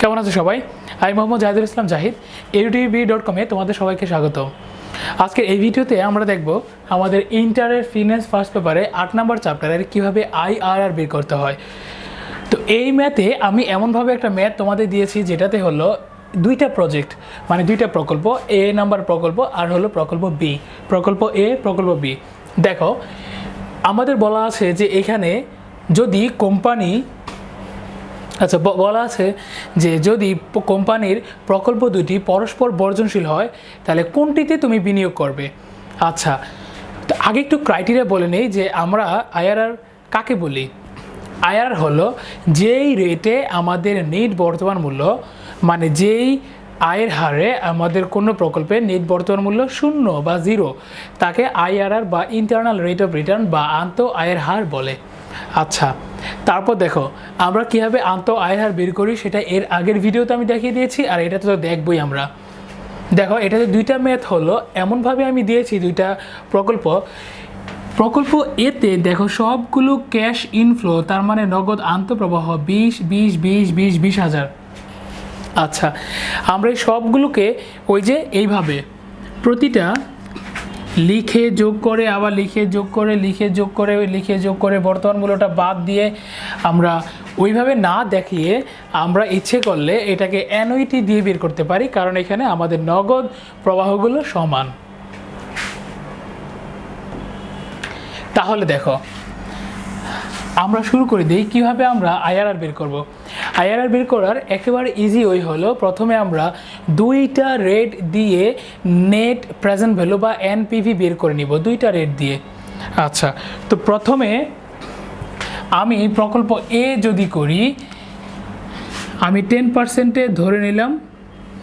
কেমন আছো সবাই? আমি মোহাম্মদ জাহিদুল ইসলাম জাহিদ এউটিভি ডট কমে তোমাদের সবাইকে স্বাগত। আজকের এই ভিডিওতে আমরা দেখব আমাদের ইন্টারের ফিনান্স ফার্স্ট পেপারে আট নম্বর চ্যাপ্টারের কীভাবে আইআরআর বের করতে হয়। তো এই ম্যাথে আমি এমনভাবে একটা ম্যাথ তোমাদের দিয়েছি যেটাতে হলো দুইটা প্রজেক্ট মানে দুইটা প্রকল্প এ নাম্বার প্রকল্প আর হলো প্রকল্প বি প্রকল্প এ প্রকল্প বি দেখো, আমাদের বলা আছে যে এখানে যদি কোম্পানি আচ্ছা বলা আছে যে যদি কোম্পানির প্রকল্প দুটি পরস্পর বর্জনশীল হয়, তাহলে কোনটিতে তুমি বিনিয়োগ করবে? আচ্ছা তো আগে একটু ক্রাইটেরিয়া বলে নেই যে আমরা আইআরআর কাকে বলি? আইআর হলো যেই রেটে আমাদের নেট বর্তমান মূল্য মানে যেই আয়ের হারে আমাদের কোনো প্রকল্পের নেট বর্তমান মূল্য শূন্য বা জিরো তাকে আইআরআর বা ইন্টারনাল রেট অফ রিটার্ন বা আন্ত আয়ের হার বলে। আচ্ছা তারপর দেখো, আমরা কীভাবে আন্ত আয়ের হার বের করি সেটা এর আগের ভিডিওতে আমি দেখিয়ে দিয়েছি, আর এটা তো দেখবই আমরা। দেখো, এটাতে দুইটা ম্যাথ হলো, এমনভাবে আমি দিয়েছি দুইটা প্রকল্প। প্রকল্প এতে দেখো সবগুলো ক্যাশ ইনফ্লো তার মানে নগদ আন্তঃপ্রবাহ বিশ বিশ বিশ বিশ বিশ হাজার। আচ্ছা আমরা এই সবগুলোকে ওই যে এইভাবে, প্রতিটা লিখে যোগ করে, আবার লিখে যোগ করে, লিখে যোগ করে, লিখে যোগ করে বর্তমান মূল্যটা বাদ দিয়ে আমরা ওইভাবে না দেখিয়ে আমরা ইচ্ছে করলে এটাকে অ্যানুইটি দিয়ে বের করতে পারি, কারণ এখানে আমাদের নগদ প্রবাহগুলো সমান। তাহলে দেখো আমরা শুরু করে দিই, কীভাবে আমরা আইআরআর বের করব? আইআরআর বের করার একেবারে ইজি ওই হলো, প্রথমে আমরা দুইটা রেট দিয়ে নেট প্রেজেন্ট ভ্যালু বা এনপিভি বের করে নিব, দুইটা রেট দিয়ে। আচ্ছা তো প্রথমে আমি প্রকল্প এ যদি করি, আমি টেন পার্সেন্টে ধরে নিলাম,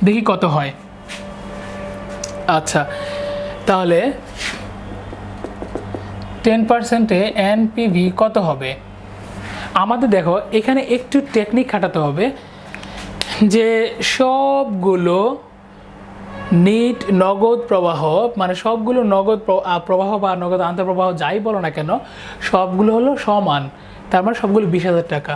দেখি কত হয়। আচ্ছা তাহলে টেন পার্সেন্টে এনপিভি কত হবে? আমাদের দেখো, এখানে একটু টেকনিক খাটাতে হবে যে সবগুলো নিট নগদ প্রবাহ মানে সবগুলো নগদ প্রবাহ বা নগদ আন্তঃপ্রবাহ যাই বলো না কেন, সবগুলো হলো সমান। তার মানে সবগুলো বিশ হাজার টাকা।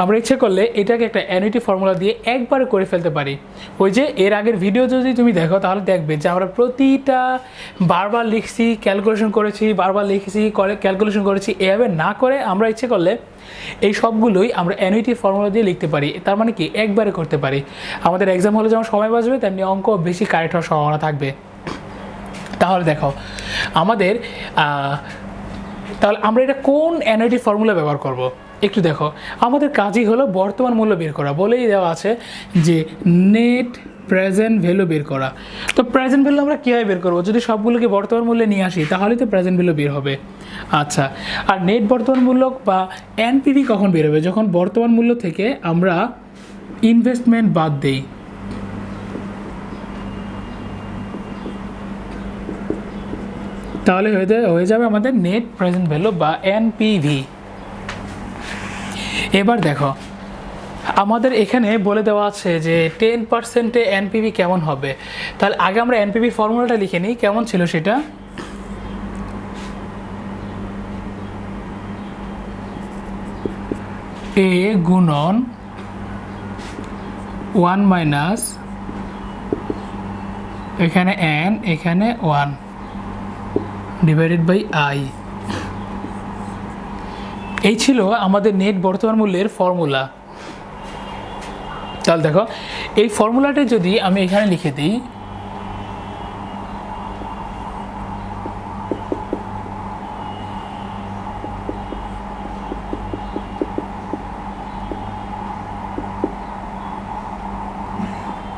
আমরা ইচ্ছে করলে এটাকে একটা অ্যানুইটি ফর্মুলা দিয়ে একবারে করে ফেলতে পারি। ওই যে এর আগের ভিডিও যদি তুমি দেখো, তাহলে দেখবে যে আমরা প্রতিটা বারবার লিখছি ক্যালকুলেশন করেছি, বারবার লিখেছি, করে ক্যালকুলেশন করেছি, এভাবে না করে আমরা ইচ্ছে করলে এই সবগুলোই আমরা অ্যানুইটি ফর্মুলা দিয়ে লিখতে পারি। তার মানে কি? একবারে করতে পারি। আমাদের এক্সাম হলে যেমন সময় বাঁচবে, তেমনি অঙ্ক বেশি কারেক্ট হওয়ার সম্ভাবনা থাকবে। তাহলে দেখো, আমাদের তাহলে আমরা এটা কোন অ্যানুইটি ফর্মুলা ব্যবহার করব? একটু দেখো। আমাদের কাজই হলো বর্তমান মূল্য বের করা। বলেই দেওয়া আছে যে নেট প্রেজেন্ট ভ্যালু বের করা। তো প্রেজেন্ট ভ্যালু আমরা কীভাবে বের করব? যদি সবগুলোকে বর্তমান মূল্যে নিয়ে আসি, তাহলেই তো প্রেজেন্ট ভ্যালু বের হবে। আচ্ছা আর নেট বর্তমান মূল্য বা এনপিভি কখন বের হবে? যখন বর্তমান মূল্য থেকে আমরা ইনভেস্টমেন্ট বাদ দেই। তাহলে হয়ে যাবে হয়ে যাবে আমাদের নেট প্রেজেন্ট ভ্যালু বা এনপিভি এবার দেখো। আমাদের এখানে বলে দেওয়া আছে যে টেন পার্সেন্টে এনপিভি কেমন হবে? তাহলে আগে আমরা এনপিভি ফর্মুলাটা লিখে নিই। কেমন ছিল সেটা? এ গুণন ওয়ান মাইনাস এখানে এন এখানে ওয়ান ডিভাইডেড বাই আই এই ছিল আমাদের নেট বর্তমান মূল্যের ফর্মুলা তাহলে দেখো, এই ফর্মুলাটা যদি আমি এখানে লিখে দিই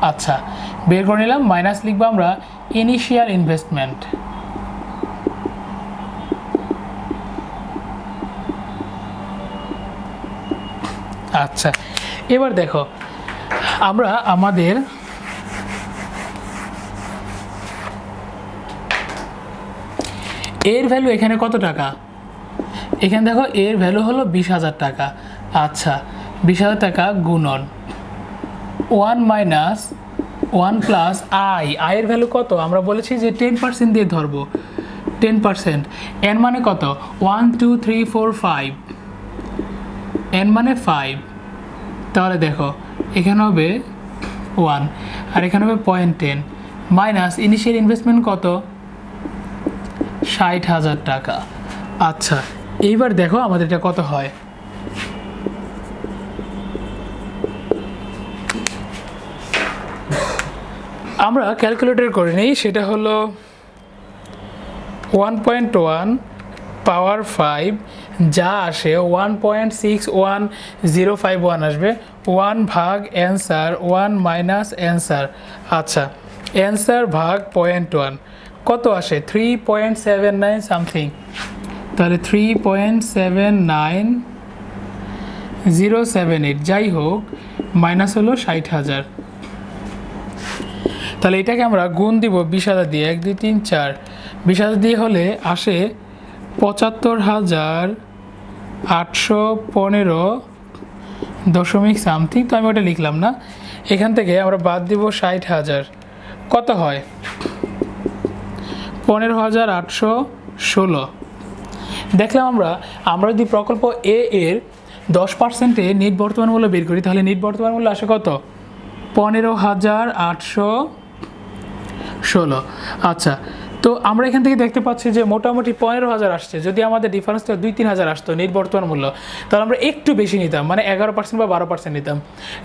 আচ্ছা বের করে নিলাম মাইনাস লিখব আমরা ইনিশিয়াল ইনভেস্টমেন্ট আচ্ছা এবার দেখো, আমরা আমাদের এর ভ্যালু এখানে কত টাকা? এখানে দেখো, এর ভ্যালু হলো বিশ হাজার টাকা। আচ্ছা বিশ হাজার টাকা গুণন। One minus one plus I আয়ের ভ্যালু কত? আমরা বলেছি যে টেন পার্সেন্ট দিয়ে ধরবো। টেন পার্সেন্ট এন মানে কত? One two three four five N মানে ফাইভ তাহলে দেখো, এখানে হবে ওয়ান আর এখানে হবে point ten minus initial investment কত? ষাট হাজার টাকা। আচ্ছা এইবার দেখো আমাদের এটা কত হয়। আমরা ক্যালকুলেটর করে নিই, সেটা হলো one point one power five যা আসে one point six one zero five one আসবে। ওয়ান ভাগ অ্যান্সার ওয়ান মাইনাস অ্যান্সার আচ্ছা অ্যান্সার ভাগ পয়েন্ট ওয়ান কত আসে? Three point seven nine something তাহলে three point seven nine zero seven eight যাই হোক মাইনাস হলো ষাট হাজার। তাহলে এটাকে আমরা গুণ দিব বিশ হাজার দিয়ে। এক, দুই, তিন, চার। বিশ হাজার দিয়ে হলে আসে পঁচাত্তর হাজার আটশো পনেরো দশমিক সামথিং তো আমি ওটা লিখলাম না। এখান থেকে আমরা বাদ দিব ষাট হাজার। কত হয়? পনেরো হাজার আটশো ষোলো। দেখলাম আমরা আমরা যদি প্রকল্প এ এর দশ পার্সেন্টে নিট বর্তমান মূল্য বের করি, তাহলে নিট বর্তমান মূল্য আসে কত? পনেরো হাজার আটশো ষোলো। আচ্ছা তো আমরা এখান থেকে দেখতে পাচ্ছি যে মোটামুটি পনেরো হাজার আসছে। যদি আমাদের ডিফারেন্সটা দুই তিন হাজার আসতো নিট বর্তমান মূল্য, তাহলে আমরা একটু বেশি নিতাম মানে এগারো পার্সেন্ট বা বারো পার্সেন্ট নিতাম।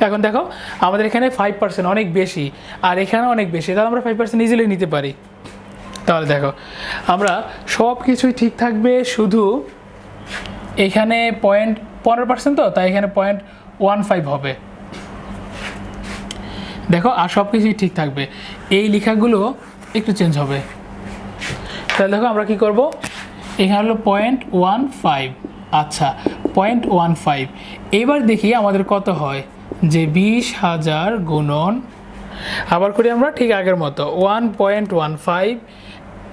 এখন দেখো, আমাদের এখানে ফাইভ পার্সেন্ট অনেক বেশি, আর এখানে অনেক বেশি, তাহলে আমরা ফাইভ পার্সেন্ট ইজিলি নিতে পারি। তাহলে দেখো, আমরা সব কিছুই ঠিক থাকবে, শুধু এখানে পয়েন্ট পনেরো পার্সেন্ট তো, তাই এখানে পয়েন্ট ওয়ান ফাইভ হবে। দেখো, আর সব কিছুই ঠিক থাকবে। এই লেখাগুলো একটু চেঞ্জ হবে। তাহলে দেখো আমরা কি করব? এখানে হলো পয়েন্ট ওয়ান ফাইভ আচ্ছা পয়েন্ট ওয়ান ফাইভ এবার দেখি আমাদের কত হয়? যে বিশ হাজার গুণন, আবার করি আমরা ঠিক আগের মতো one point one five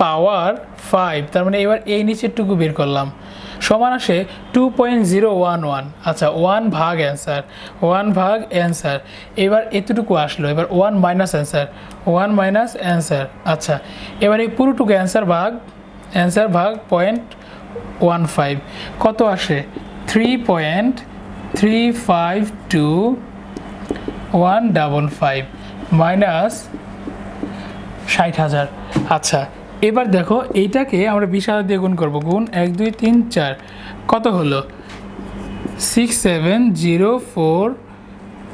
power five তার মানে এবার এই নিচেরটুকু বের করলাম। সমান আসে two point zero one one আচ্ছা ওয়ান ভাগ অ্যান্সার ওয়ান ভাগ অ্যান্সার এবার এতটুকু আসলো, এবার one minus answer one minus answer আচ্ছা এবার এই পুরোটুকু অ্যান্সার ভাগ অ্যান্সার ভাগ পয়েন্ট ওয়ান ফাইভ কত আসে? Three point three five two one double five minus ষাট হাজার। আচ্ছা এবার দেখো, এইটাকে আমরা বিশ হাজার দিয়ে গুণ করব। গুণ এক, দুই, তিন, চার। কত হলো? Six seven zero four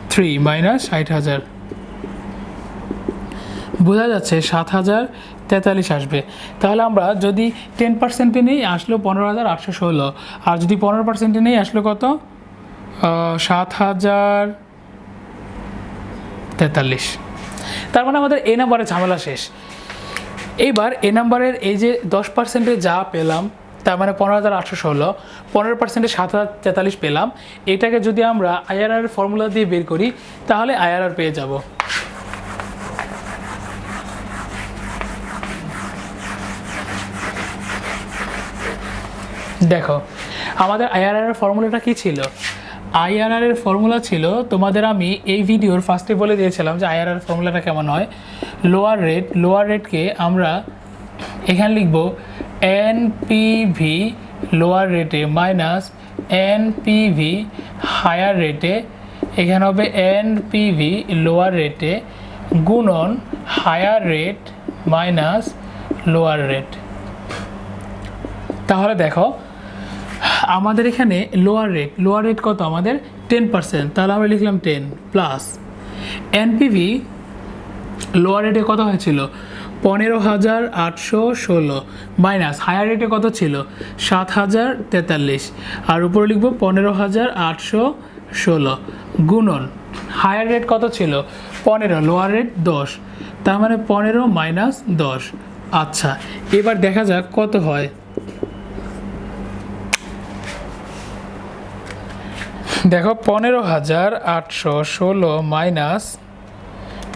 three minus ষাট হাজার। বোঝা যাচ্ছে সাত হাজার তেতাল্লিশ আসবে। তাহলে আমরা যদি টেন পার্সেন্টে নেই, আসলো পনেরো হাজার আটশো ষোলো। আর যদি পনেরো পার্সেন্টে নেই, আসলো কত? সাত হাজার তেতাল্লিশ। তার মানে আমাদের এ নাম্বারে ঝামেলা শেষ। এইবার এ নাম্বারের এই যে দশ পার্সেন্টে যা পেলাম, তার মানে পনেরো হাজার আটশো ষোলো, পনেরো পার্সেন্টে সাত হাজার তেতাল্লিশ পেলাম। এটাকে যদি আমরা আইআরআর ফর্মুলা দিয়ে বের করি, তাহলে আইআরআর পেয়ে যাব। দেখো, আমাদের আইআরআর ফর্মুলাটা কী ছিল? আইআরআর এর ফর্মুলা ছিল, তোমাদের আমি এই ভিডিওর ফার্স্টে বলে দিয়েছিলাম যে আইআরআর ফর্মুলাটা কেমন হয়। লোয়ার রেট লোয়ার রেটকে আমরা এখানে লিখব এনপিভি লোয়ার রেটে মাইনাস এনপিভি হায়ার রেটে এখানে হবে এনপিভি লোয়ার রেটে গুণন higher rate minus lower rate তাহলে দেখো, আমাদের এখানে লোয়ার রেট লোয়ার রেট কত? আমাদের টেন পার্সেন্ট তাহলে আমরা লিখলাম টেন প্লাস এনপিভি লোয়ার রেটে কত হয়েছিল? পনেরো হাজার আটশো ষোলো। মাইনাস হায়ার রেটে কত ছিল? সাত হাজার তেতাল্লিশ। আর উপরে লিখব পনেরো হাজার আটশো ষোলো। গুণন হায়ার রেট কত ছিল? পনেরো লোয়ার রেট দশ। তার মানে পনেরো মাইনাস দশ। আচ্ছা এবার দেখা যাক কত হয়। দেখো, পনেরো হাজার আটশো ষোলো মাইনাস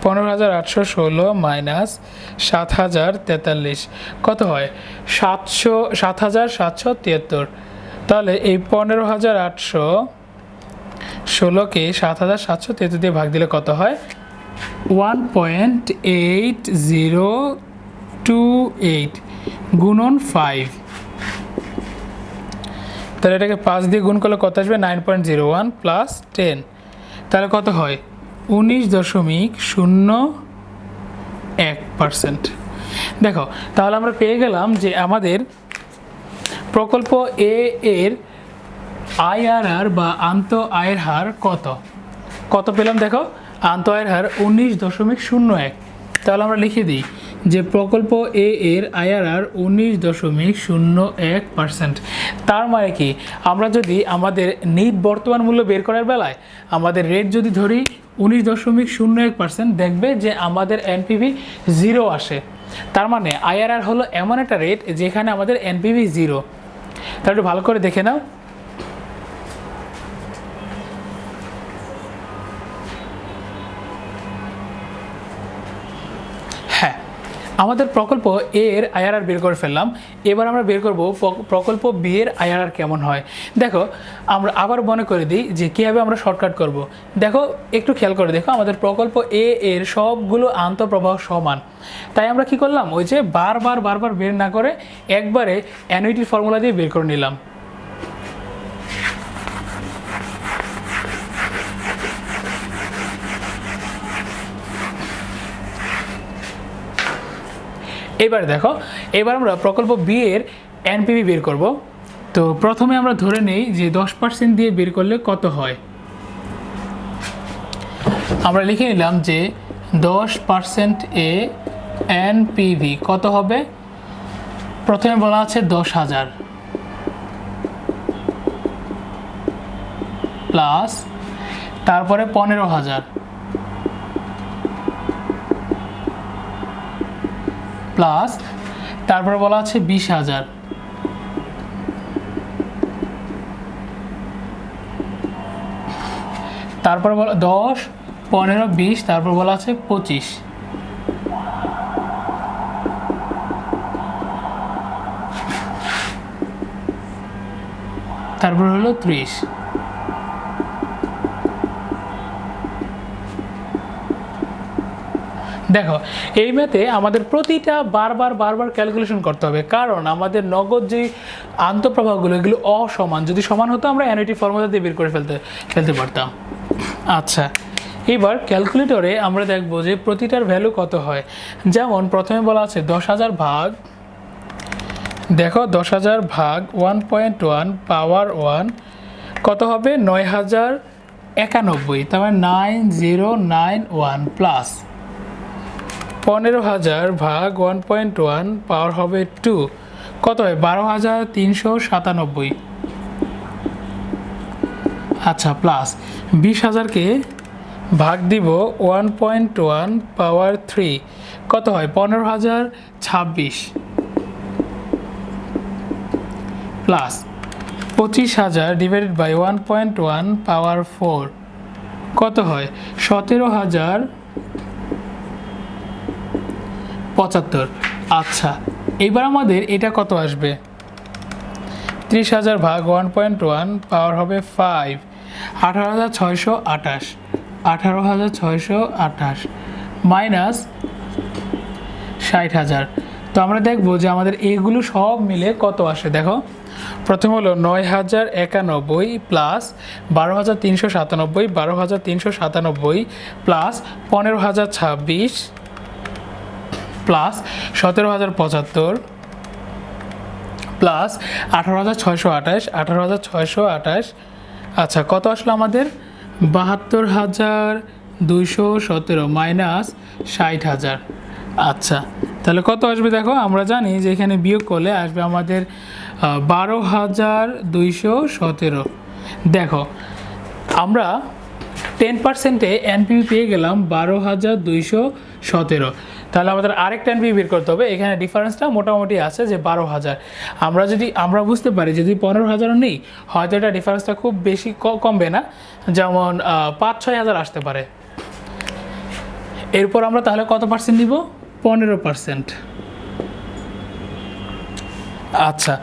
পনেরো হাজার আটশো ষোলো মাইনাস সাত হাজার তেতাল্লিশ। কত হয়? সাতশো, সাত হাজার সাতশো তিয়াত্তর। তাহলে এই পনেরো হাজার আটশো ষোলোকে সাত হাজার সাতশো তিয়াত্তর দিয়ে ভাগ দিলে কত হয়? One point eight zero two eight গুণন ফাইভ। তাহলে এটাকে পাঁচ দিয়ে গুণ করলে কত আসবে? Nine point zero one plus ten. তাহলে কত হয়? উনিশ দশমিক শূন্য এক পার্সেন্ট দেখো, তাহলে আমরা পেয়ে গেলাম যে আমাদের প্রকল্প এ এর আইআরআর বা আন্ত আয়ের হার কত? কত পেলাম দেখো? আন্ত আয়ের হার উনিশ দশমিক শূন্য এক। তাহলে আমরা লিখে দিই। যে প্রকল্প এ এর আইআরআর উনিশ দশমিক শূন্য এক পার্সেন্ট তার মানে কি? আমরা যদি আমাদের নিট বর্তমান মূল্য বের করার বেলায় আমাদের রেট যদি ধরি উনিশ দশমিক শূন্য এক পার্সেন্ট দেখবে যে আমাদের এনপিভি জিরো আসে। তার মানে আইআরআর হলো এমন একটা রেট যেখানে আমাদের এনপিভি জিরো তাহলে একটু ভালো করে দেখে নাও। আমাদের প্রকল্প এ এর আইআরআর বের করে ফেললাম। এবার আমরা বের করব প্র- প্রকল্প বি এর আইআরআর কেমন হয়। দেখো, আমরা আবার মনে করে দিই যে কীভাবে আমরা শর্টকাট করব। দেখো, একটু খেয়াল করে দেখো, আমাদের প্রকল্প এ এর সবগুলো আন্তঃপ্রবাহ সমান। তাই আমরা কি করলাম? ওই যে বারবার বারবার বের না করে একবারে অ্যানুইটির ফর্মুলা দিয়ে বের করে নিলাম। এবার দেখো, এবার আমরা প্রকল্প বি এর এনপিভি বের করব। তো প্রথমে আমরা ধরে নেই যে দশ পার্সেন্ট দিয়ে বের করলে কত হয়। আমরা লিখে নিলাম যে দশ পার্সেন্ট এ এনপিভি কত হবে? প্রথমে বলা আছে দশ হাজার। প্লাস তারপরে পনেরো হাজার। প্লাস তারপরে বলা আছে বিশ হাজার। তারপরে বলা, দশ, পনেরো, বিশ, তারপর বলা আছে পঁচিশ। তারপর হলো ত্রিশ। দেখো, এই ম্যাথে আমাদের প্রতিটা বারবার বারবার ক্যালকুলেশন করতে হবে। কারণ আমাদের নগদ যে আন্তঃপ্রবাহগুলো, এগুলো অসমান। যদি সমান হতো, আমরা অ্যানুইটি ফর্মুলা দিয়ে বের করে ফেলতে ফেলতে পারতাম। আচ্ছা এবার ক্যালকুলেটরে আমরা দেখব যে প্রতিটার ভ্যালু কত হয়। যেমন, প্রথমে বলা আছে দশ হাজার ভাগ, দেখো, দশ হাজার ভাগ one point one power one কত হবে? নয় হাজার একানব্বই, তার মানে nine zero nine one plus পনেরো হাজার ভাগ ওয়ান পয়েন্ট ওয়ান পাওয়ার হবে টু। কত হয়? বারো হাজার তিনশো সাতানব্বই। আচ্ছা প্লাস বিশ হাজারকে ভাগ দিব one point one power three. কত হয়? পনেরো হাজার ছাব্বিশ। প্লাস পঁচিশ হাজার divided by one point one power four. কত হয়? সতেরো হাজার পঁচাত্তর। আচ্ছা এবার আমাদের এটা কত আসবে? ত্রিশ হাজার ভাগ ওয়ান পয়েন্ট ওয়ান পাওয়ার হবে ফাইভ আঠারো হাজার ছয়শো আঠাশ। আঠারো হাজার ছয়শো আঠাশ। মাইনাস ষাট হাজার। তো আমরা দেখব যে আমাদের এগুলো সব মিলে কত আসে? দেখো, প্রথম হলো নয় হাজার একানব্বই প্লাস বারো হাজার তিনশো সাতানব্বই, বারো হাজার তিনশো সাতানব্বই প্লাস পনেরো হাজার ছাব্বিশ প্লাস সতেরো হাজার পঁচাত্তর প্লাস আঠারো হাজার ছয়শো আঠাশ, আঠারো হাজার ছয়শো আঠাশ। আচ্ছা কত আসলো আমাদের? বাহাত্তর হাজার দুইশো সতেরো মাইনাস ষাট হাজার। আচ্ছা তাহলে কত আসবে দেখো? আমরা জানি যে এখানে বিয়োগ করলে আসবে আমাদের বারো হাজার দুইশো সতেরো। দেখো, আমরা টেন পার্সেন্টে এনপিভি পেয়ে গেলাম বারো হাজার দুইশো সতেরো। তাহলে আমাদের আরেকটা এনপিভি বের করতে হবে। এখানে ডিফারেন্সটা মোটামুটি আছে যে বারো হাজার। আমরা যদি, আমরা বুঝতে পারি যদি পনেরো হাজারও নেই, হয়তো এটা ডিফারেন্সটা খুব বেশি কমবে না। যেমন পাঁচ, ছয় হাজার আসতে পারে। এরপর আমরা তাহলে কত পার্সেন্ট নিব? পনেরো পার্সেন্ট আচ্ছা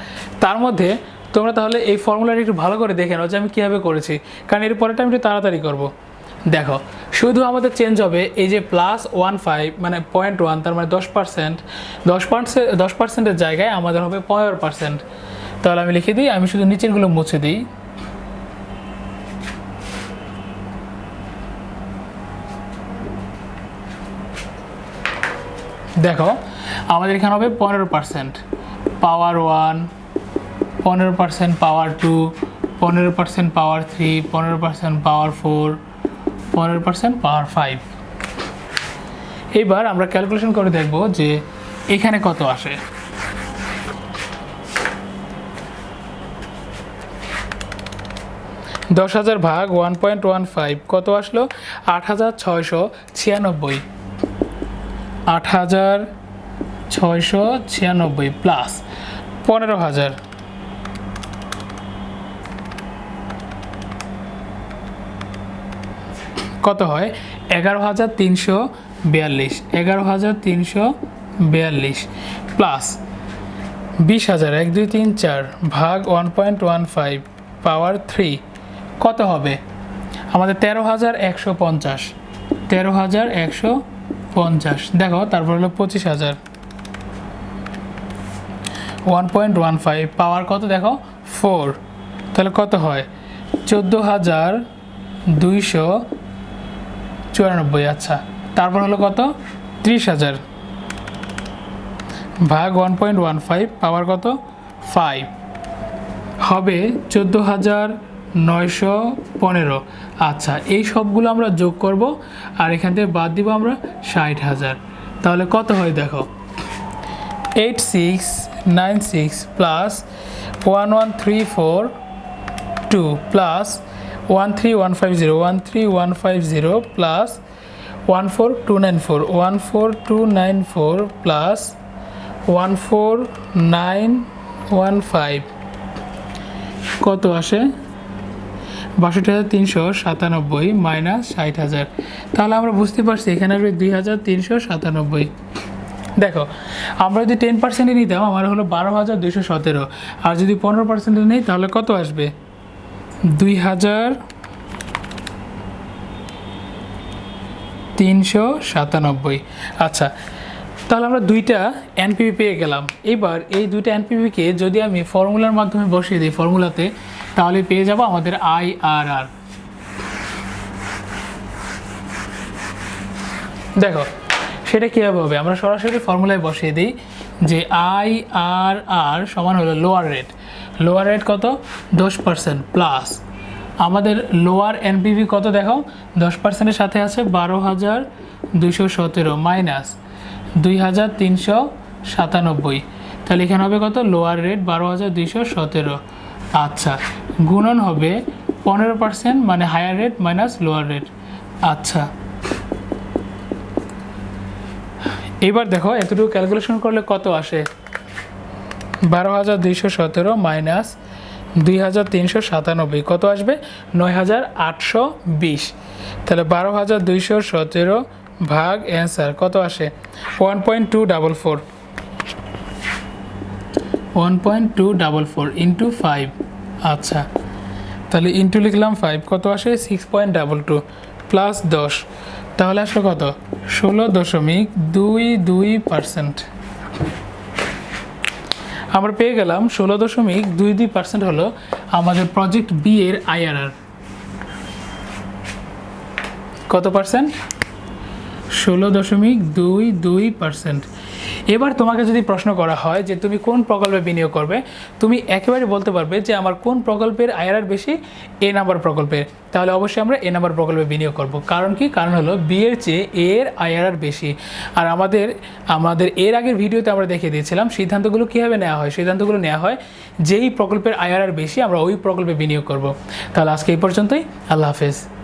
তার মধ্যে তোমরা তাহলে এই ফর্মুলাটি একটু ভালো করে দেখে নাও যে আমি কীভাবে করেছি। কারণ এরপরেটা আমি একটু তাড়াতাড়ি করব। দেখো শুধু আমাদের চেঞ্জ হবে, এই যে প্লাস ওয়ান ফাইভ মানে পয়েন্ট ওয়ান তার মানে দশ পার্সেন্ট দশ পার্সেন্ট দশ পার্সেন্টের জায়গায় আমাদের হবে পনেরো পার্সেন্ট তাহলে আমি লিখে দিই, আমি শুধু নিচেরগুলো মুছে দিই। দেখো, আমাদের এখানে হবে পনেরো পার্সেন্ট পাওয়ার ওয়ান পনেরো পার্সেন্ট পাওয়ার টু পনেরো পার্সেন্ট পাওয়ার থ্রি পনেরো পার্সেন্ট পাওয়ার ফোর পনেরো পার্সেন্ট পাওয়ার ফাইভ এবার আমরা ক্যালকুলেশন করে দেখব যে এখানে কত আসে। দশ হাজার ভাগ ওয়ান পয়েন্ট ওয়ান ফাইভ কত আসলো? আট হাজার ছয়শো ছিয়ানব্বই। আট হাজার ছয়শো ছিয়ানব্বই প্লাস পনেরো হাজার। কত হয়? এগারো হাজার তিনশো বিয়াল্লিশ। এগারো হাজার তিনশো বিয়াল্লিশ প্লাস বিশ হাজার এক দুই তিন চার ভাগ one point one five power three কত হবে? আমাদের তেরো হাজার একশো পঞ্চাশ। তেরো হাজার একশো পঞ্চাশ। দেখো, তারপর হলো পঁচিশ হাজার। One point one five power কত দেখো? ফোর। তাহলে কত হয়? চোদ্দ হাজার দুইশো চুরানব্বই আচ্ছা। তারপর হলো কত? ত্রিশ হাজার। ভাগ one point one five power কত? ফাইভ হবে চোদ্দ হাজার নয়শো পনেরো। আচ্ছা এই সবগুলো আমরা যোগ করব, আর এখান থেকে বাদ দিব আমরা ষাট হাজার। তাহলে কত হয় দেখো? Eight six nine six plus one one three four two plus one three one five zero one three one five zero plus one four two nine four one four two nine four plus one four nine one five কত আসে? বাষট্টি হাজার তিনশো সাতানব্বই minus ষাট হাজার। তাহলে আমরা বুঝতে পারছি এখানে আসবে দুই হাজার তিনশো সাতানব্বই। দেখো, আমরা যদি টেন পার্সেন্টে নিতাম, আমার হলো বারো হাজার দুইশো সতেরো। আর যদি পনেরো পার্সেন্টে নিই, তাহলে কত আসবে? দুই হাজার তিনশো সাতানব্বই। আচ্ছা তাহলে আমরা দুইটা এনপিপি পেয়ে গেলাম। এবার এই দুইটা এনপিপিকে যদি আমি ফর্মুলার মাধ্যমে বসিয়ে দিই ফর্মুলাতে, তাহলে পেয়ে যাব আমাদের আই আর আর। দেখো, সেটা কীভাবে হবে? আমরা সরাসরি ফর্মুলায় বসিয়ে দিই যে আই আর আর সমান হলো লোয়ার রেট লোয়ার রেট কত? দশ পার্সেন্ট প্লাস আমাদের লোয়ার এনপিভি কত দেখো দশ পার্সেন্টের সাথে আছে বারো হাজার দুইশো সতেরো মাইনাস দুই হাজার তিনশো সাতানব্বই। তাহলে এখানে হবে কত? লোয়ার রেট বারো হাজার দুইশো সতেরো। আচ্ছা গুণন হবে পনেরো পার্সেন্ট মানে higher rate minus lower rate আচ্ছা। এবার দেখো, এতটুকু ক্যালকুলেশন করলে কত আসে? বারো হাজার দুইশো সতেরো মাইনাস দুই হাজার তিনশো সাতানব্বই। কত আসবে? নয় হাজার আটশো বিশ। তাহলে বারো হাজার দুইশো সতেরো ভাগ অ্যান্সার কত আসে? One point two double four. One point two double four into five আচ্ছা। তাহলে ইন্টু লিখলাম ফাইভ কত আসে? Six point double two plus দশ। তাহলে আসলো কত? ষোলো দশমিক দুই দুই পার্সেন্ট আমরা পেয়ে গেলাম ষোলো দশমিক দুই দুই পার্সেন্ট হলো আমাদের প্রজেক্ট বি এর আইআরআর কত পার্সেন্ট ষোলো দশমিক দুই দুই পার্সেন্ট এবার তোমাকে যদি প্রশ্ন করা হয় যে তুমি কোন প্রকল্পে বিনিয়োগ করবে, তুমি একেবারে বলতে পারবে যে আমার কোন প্রকল্পের আইআরআর বেশি, এ নাম্বার প্রকল্পের তাহলে অবশ্যই আমরা এ নাম্বার প্রকল্পে বিনিয়োগ করব। কারণ কি? কারণ হলো বি এর চেয়ে এর আইআরআর বেশি। আর আমাদের আমাদের এর আগের ভিডিওতে আমরা দেখে দিয়েছিলাম সিদ্ধান্তগুলো কীভাবে নেওয়া হয়। সিদ্ধান্তগুলো নেওয়া হয় যেই প্রকল্পের আইআরআর বেশি, আমরা ওই প্রকল্পে বিনিয়োগ করব। তাহলে আজকে এই পর্যন্তই। আল্লাহ হাফেজ।